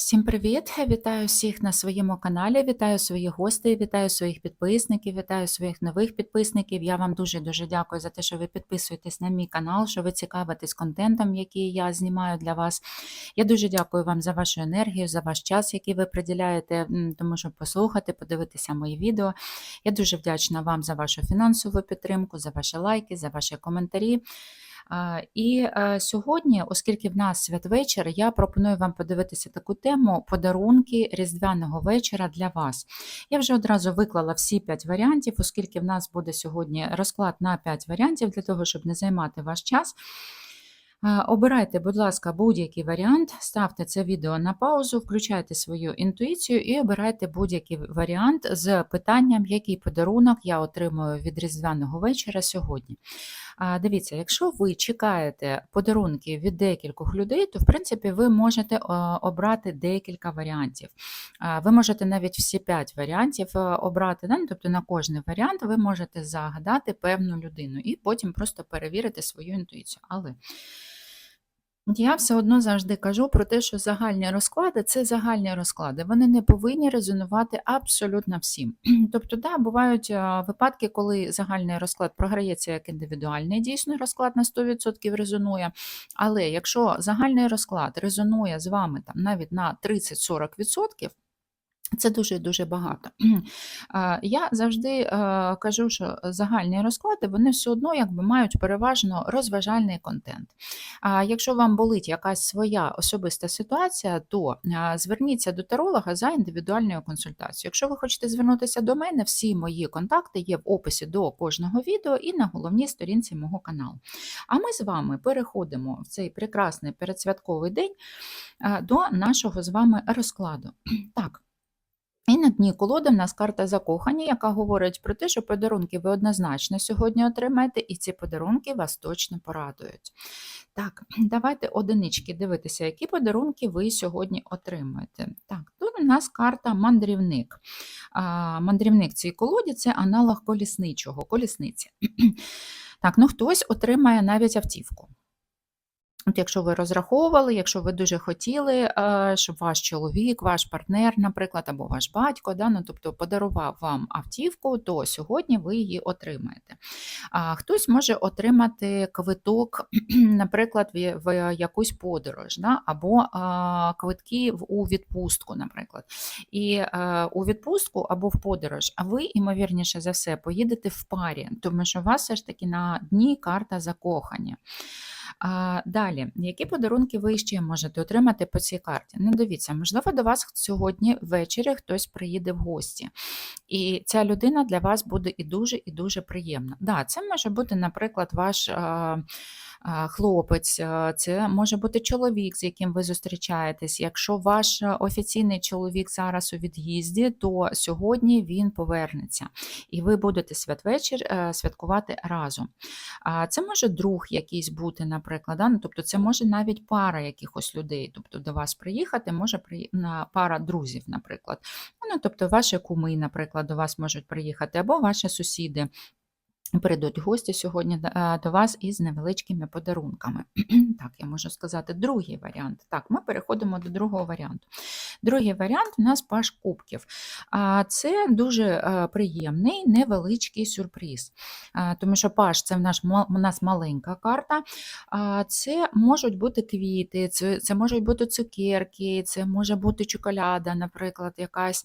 Всім привіт! Вітаю всіх на своєму каналі. Вітаю своїх гостей, вітаю своїх підписників, вітаю своїх нових підписників. Я вам дуже-дуже дякую за те, що ви підписуєтесь на мій канал, що ви цікавитесь контентом, який я знімаю для вас. Я дуже дякую вам за вашу енергію, за ваш час, який ви приділяєте, тому щоб послухати, подивитися мої відео. Я дуже вдячна вам за вашу фінансову підтримку, за ваші лайки, за ваші коментарі. І е, сьогодні, оскільки в нас святвечір, я пропоную вам подивитися таку тему подарунки Різдвяного вечора для вас. Я вже одразу виклала всі 5 варіантів, оскільки в нас буде сьогодні розклад на 5 варіантів для того, щоб не займати ваш час. Обирайте, будь ласка, будь-який варіант, ставте це відео на паузу, включайте свою інтуїцію і обирайте будь-який варіант з питанням, який подарунок я отримую від Різдвяного вечора сьогодні. А, Дивіться, якщо ви чекаєте подарунки від декількох людей, то в принципі ви можете е, обрати декілька варіантів. Ви можете навіть всі п'ять варіантів е, обрати, да? ну, тобто на кожний варіант ви можете загадати певну людину і потім просто перевірити свою інтуїцію. Але я все одно завжди кажу про те, що загальні розклади це загальні розклади. Вони не повинні резонувати абсолютно всім. Тобто, да, бувають е, випадки, коли загальний розклад програється як індивідуальний, дійсно розклад на 100% резонує. Але якщо загальний розклад резонує з вами там навіть на 30-40%, це дуже дуже багато. Я завжди е, кажу, що загальні розклади вони все одно якби мають переважно розважальний контент. А якщо вам болить якась своя особиста ситуація, то е, зверніться до таролога за індивідуальною консультацією. Якщо ви хочете звернутися до мене, всі мої контакти є в описі до кожного відео і на головній сторінці мого каналу. А ми з вами переходимо в цей прекрасний передсвятковий день е, до нашого з вами розкладу. Так. І на дні колоди в нас карта закохання, яка говорить про те, що подарунки ви однозначно сьогодні отримаєте, і ці подарунки вас точно порадують. Так, давайте одинички дивитися, які подарунки ви сьогодні отримуєте. Так, тут у нас карта мандрівник. А, Мандрівник цій колоді це аналог колісничого, колісниці. Так, ну хтось отримає навіть автівку. От Якщо ви розраховували, якщо ви дуже хотіли, е, щоб ваш чоловік, ваш партнер, наприклад, або ваш батько, да, ну, тобто подарував вам автівку, то сьогодні ви її отримаєте. А Хтось може отримати квиток, наприклад, в якусь подорож, да, або квитки у відпустку, наприклад. І е, у відпустку або в подорож, а ви, ймовірніше за все, поїдете в парі, тому що у вас все ж таки на дні карта закохання. А, Далі, які подарунки ви ще можете отримати по цій карті? Ну, дивіться, можливо, до вас сьогодні ввечері хтось приїде в гості, і ця людина для вас буде і дуже і дуже приємна. Да, Це може бути, наприклад, ваш. А, хлопець, це може бути чоловік, з яким ви зустрічаєтесь. Якщо ваш офіційний чоловік зараз у від'їзді, то сьогодні він повернеться і ви будете святвечір е, святкувати разом. Це може друг якийсь бути, наприклад. Ну, тобто це може навіть пара якихось людей, тобто до вас приїхати, може пара друзів, наприклад. Ну, Тобто ваші куми, наприклад, до вас можуть приїхати, або ваші сусіди. Прийдуть гості сьогодні е, до вас із невеличкими подарунками. Так, я можу сказати, другий варіант. Так, ми переходимо до другого варіанту. Другий варіант у нас паш кубків. Це дуже е, приємний невеличкий сюрприз. Тому що паш це в нас, у нас маленька карта. Це можуть бути квіти, це це можуть бути цукерки, це може бути чоколяда, наприклад, якась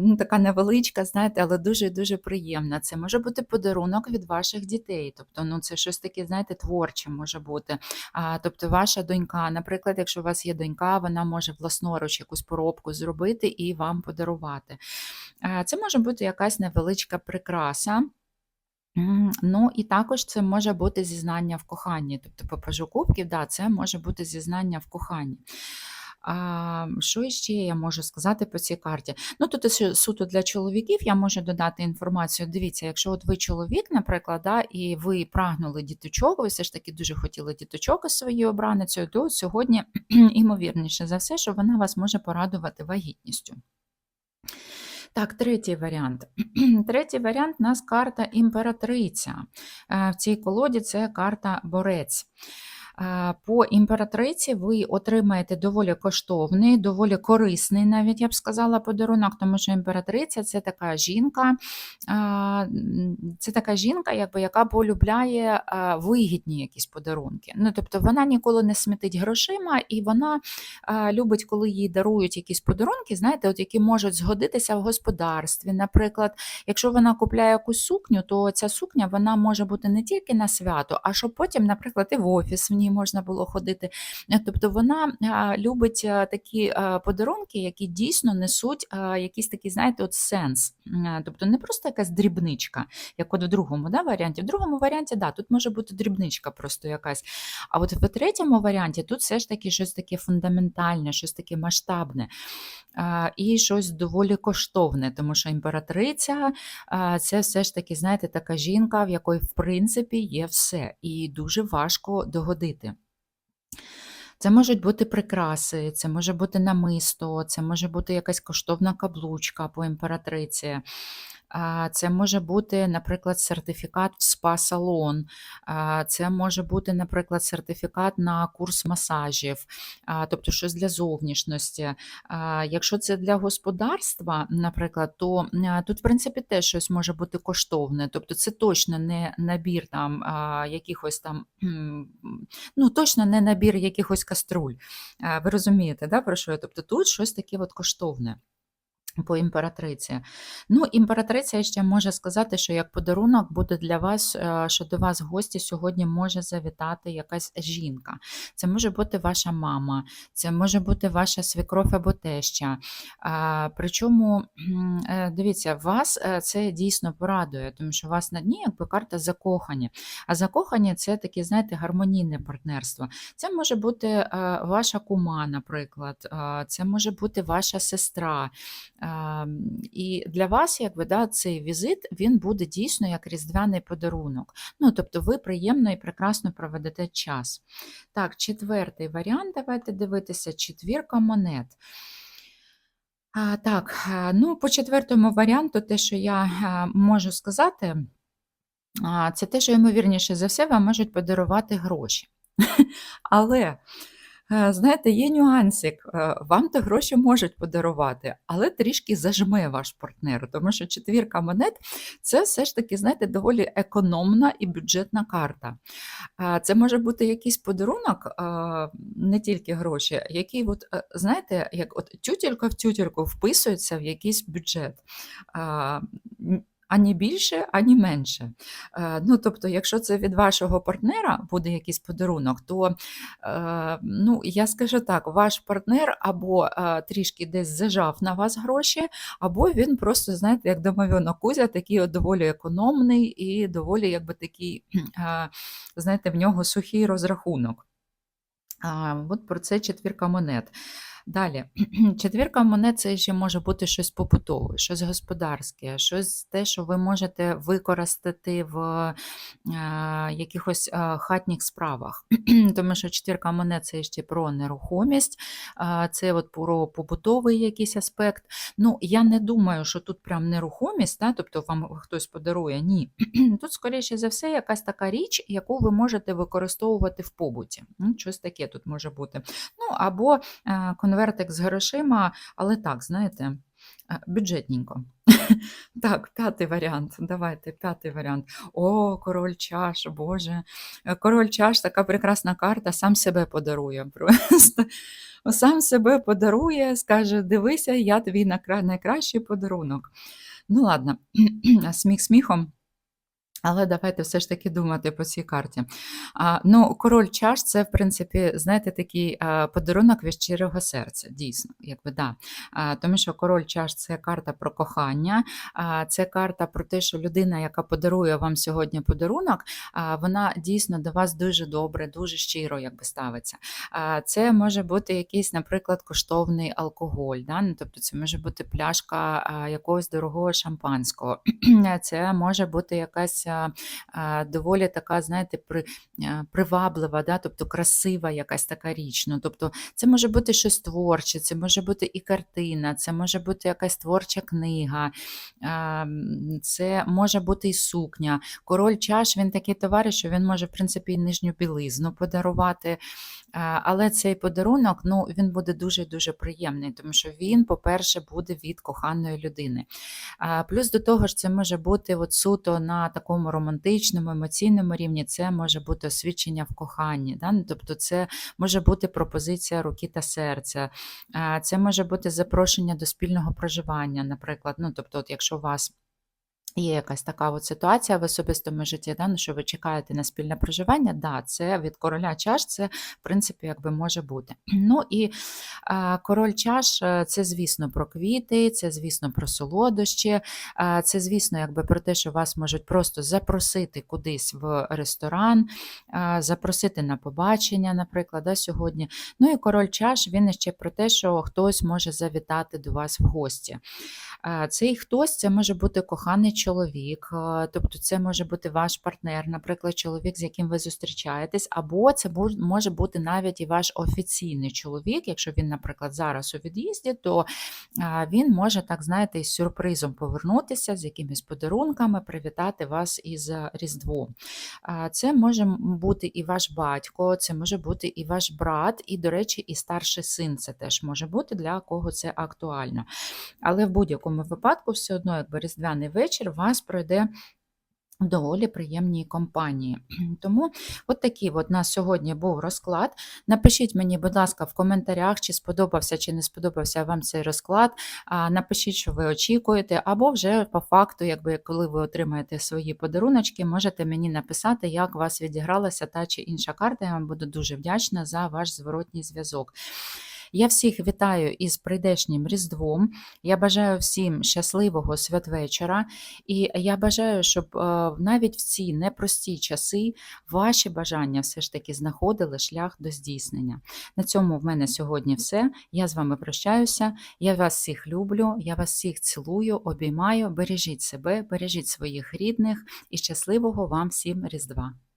ну, така невеличка, знаєте, але дуже-дуже приємна. Це може бути подарунок подарунок від ваших дітей. Тобто, ну це щось таке, знаєте, творче може бути. А, Тобто, ваша донька, наприклад, якщо у вас є донька, вона може власноруч якусь поробку зробити і вам подарувати. А, Це може бути якась невеличка прикраса. Ну, і також це може бути зізнання в коханні. Тобто, по пажу кубків, да, це може бути зізнання в коханні. А, Що ще я можу сказати по цій карті? Ну, тут суто для чоловіків я можу додати інформацію. Дивіться, якщо от ви чоловік, наприклад, да, і ви прагнули діточок, ви все ж таки дуже хотіли діточок із своєю обраницею, то сьогодні, імовірніше за все, що вона вас може порадувати вагітністю. Так, третій варіант. Третій варіант у нас карта імператриця. Е, в цій колоді це карта борець. По імператриці ви отримаєте доволі коштовний, доволі корисний, навіть я б сказала, подарунок, тому що імператриця це така жінка, це така жінка, якби, яка полюбляє вигідні якісь подарунки. Ну, тобто вона ніколи не смітить грошима, і вона любить, коли їй дарують якісь подарунки, знаєте, от які можуть згодитися в господарстві. Наприклад, якщо вона купляє якусь сукню, то ця сукня вона може бути не тільки на свято, а щоб потім, наприклад, і в офіс в ній можна було ходити. Е, Тобто вона любить такі подарунки, які дійсно несуть якийсь такий, знаєте, от сенс. Е, Тобто не просто якась дрібничка, як от в другому да, варіанті. В другому варіанті, да, тут може бути дрібничка просто якась. А от в третьому варіанті тут все ж таки щось таке фундаментальне, щось таке масштабне і щось доволі коштовне, тому що імператриця це все ж таки, знаєте, така жінка, в якої в принципі є все, і дуже важко догодити. Це можуть бути прикраси, це може бути намисто, це може бути якась коштовна каблучка по імператриці. Це може бути, наприклад, сертифікат в спа-салон, це може бути, наприклад, сертифікат на курс масажів, тобто щось для зовнішності. Якщо це для господарства, наприклад, то тут, в принципі, теж щось може бути коштовне. Тобто це точно не набір там якихось там, ну точно не набір якихось каструль. Ви розумієте, да, про що? Тобто тут щось таке от коштовне. По імператриці. Ну, імператриця ще може сказати, що як подарунок буде для вас, е, що до вас в гості сьогодні може завітати якась жінка. Це може бути ваша мама, це може бути ваша свекров або теща. Причому, е, дивіться, вас е, це дійсно порадує, тому що у вас на дні якби карта закохані. А закохані це таке, знаєте, гармонійне партнерство. Це може бути ваша кума, наприклад, це може бути ваша сестра. Ем, І для вас, якби да, цей візит він буде дійсно як різдвяний подарунок. Ну, тобто ви приємно і прекрасно проведете час. Так, четвертий варіант, давайте дивитися, четвірка монет. А, Так, е, ну по четвертому варіанту, те, що я е, можу сказати, це те, що ймовірніше за все вам можуть подарувати гроші. Але Знаєте, є нюансик. Е, Вам то гроші можуть подарувати, але трішки зажме ваш партнер, тому що четвірка монет це все ж таки, знаєте, доволі економна і бюджетна карта. Е, Це може бути якийсь подарунок, е, не тільки гроші, який, от, е, знаєте, як от тютелька в тютельку вписується в якийсь бюджет. Ані більше, ані менше. Е, Ну, тобто, якщо це від вашого партнера буде якийсь подарунок, то Е, ну, я скажу так, ваш партнер або е, трішки десь зажав на вас гроші, або він просто, знаєте, як домовено Кузя, такий от доволі економний і доволі, якби такий, знаєте, в нього сухий розрахунок. От про це четвірка монет. Далі, четвірка монет це ще може бути щось побутове, щось господарське, щось те, що ви можете використати в е, якихось е, хатніх справах. Тому що четвірка монет це ще про нерухомість, е, це от про побутовий якийсь аспект. Ну, я не думаю, що тут прям нерухомість, да, тобто вам хтось подарує. Ні. Тут, скоріше за все, якась така річ, яку ви можете використовувати в побуті. Щось таке тут може бути. Ну, або е, конвертик з грошима, але так, знаєте, е, бюджетненько. Так, п'ятий варіант. Давайте, п'ятий варіант. О, король чаш, Боже. Е, Король чаш така прекрасна карта, сам себе подарує. Просто сам себе подарує, скаже: дивися, я твій найкращий подарунок. Ну, ладно, сміх сміхом. Але давайте все ж таки думати по цій карті. А, ну, король чаш це, в принципі, знаєте, такий подарунок від щирого серця, дійсно, якби да. А, тому що король чаш це карта про кохання, а, це карта про те, що людина, яка подарує вам сьогодні подарунок, а, вона дійсно до вас дуже добре, дуже щиро якби ставиться. А, це може бути якийсь, наприклад, коштовний алкоголь. Да? Ну, тобто це може бути пляшка якогось дорогого шампанського, це може бути якась а, доволі така, знаєте, приваблива, да? тобто красива якась така річ. Ну, тобто це може бути щось творче, це може бути і картина, це може бути якась творча книга, це може бути і сукня. Король чаш він такий товариш, що він може, в принципі, і нижню білизну подарувати. Але цей подарунок ну, він буде дуже-дуже приємний, тому що він, по-перше, буде від коханої людини. Плюс до того ж, це може бути от суто на такому романтичному, емоційному рівні, це може бути освідчення в коханні. Да? Ну, Тобто, це може бути пропозиція руки та серця, це може бути запрошення до спільного проживання, наприклад. Ну, тобто, от якщо у вас Є якась така от ситуація в особистому житті, да, ну, що ви чекаєте на спільне проживання, да, це від короля чаш, це в принципі якби може бути. Ну і а, король чаш е, це, звісно, про квіти, це, звісно, про солодощі, а, це, звісно, якби про те, що вас можуть просто запросити кудись в ресторан, а, запросити на побачення, наприклад, да, сьогодні. Ну і король чаш він ще про те, що хтось може завітати до вас в гості. А, Цей хтось це може бути коханий е, тобто це може бути ваш партнер, наприклад, чоловік, з яким ви зустрічаєтесь, або це може бути навіть і ваш офіційний чоловік. Якщо він, наприклад, зараз у від'їзді, то він може, так знаєте, із сюрпризом повернутися з якимись подарунками, привітати вас із е, Різдвом. Це може бути і ваш батько, це може бути і ваш брат, і, до речі, і старший син це теж може бути для кого це актуально. Але в будь-якому випадку, все одно, якби різдвяний вечір вас пройде. В доволі приємній компанії. Тому от такий от у нас сьогодні був розклад. Напишіть мені, будь ласка, в коментарях, чи сподобався, чи не сподобався вам цей розклад. Напишіть, що ви очікуєте, або вже по факту, якби коли ви отримаєте свої подаруночки, можете мені написати, як у вас відігралася та чи інша карта. Я вам буду дуже вдячна за ваш зворотній зв'язок. Я всіх вітаю із прийдешнім Різдвом. Я бажаю всім щасливого святвечора. І я бажаю, щоб е, навіть в ці непрості часи ваші бажання все ж таки знаходили шлях до здійснення. На цьому в мене сьогодні все. Я з вами прощаюся. Я вас всіх люблю, я вас всіх цілую, обіймаю. Бережіть себе, бережіть своїх рідних і щасливого вам всім Різдва!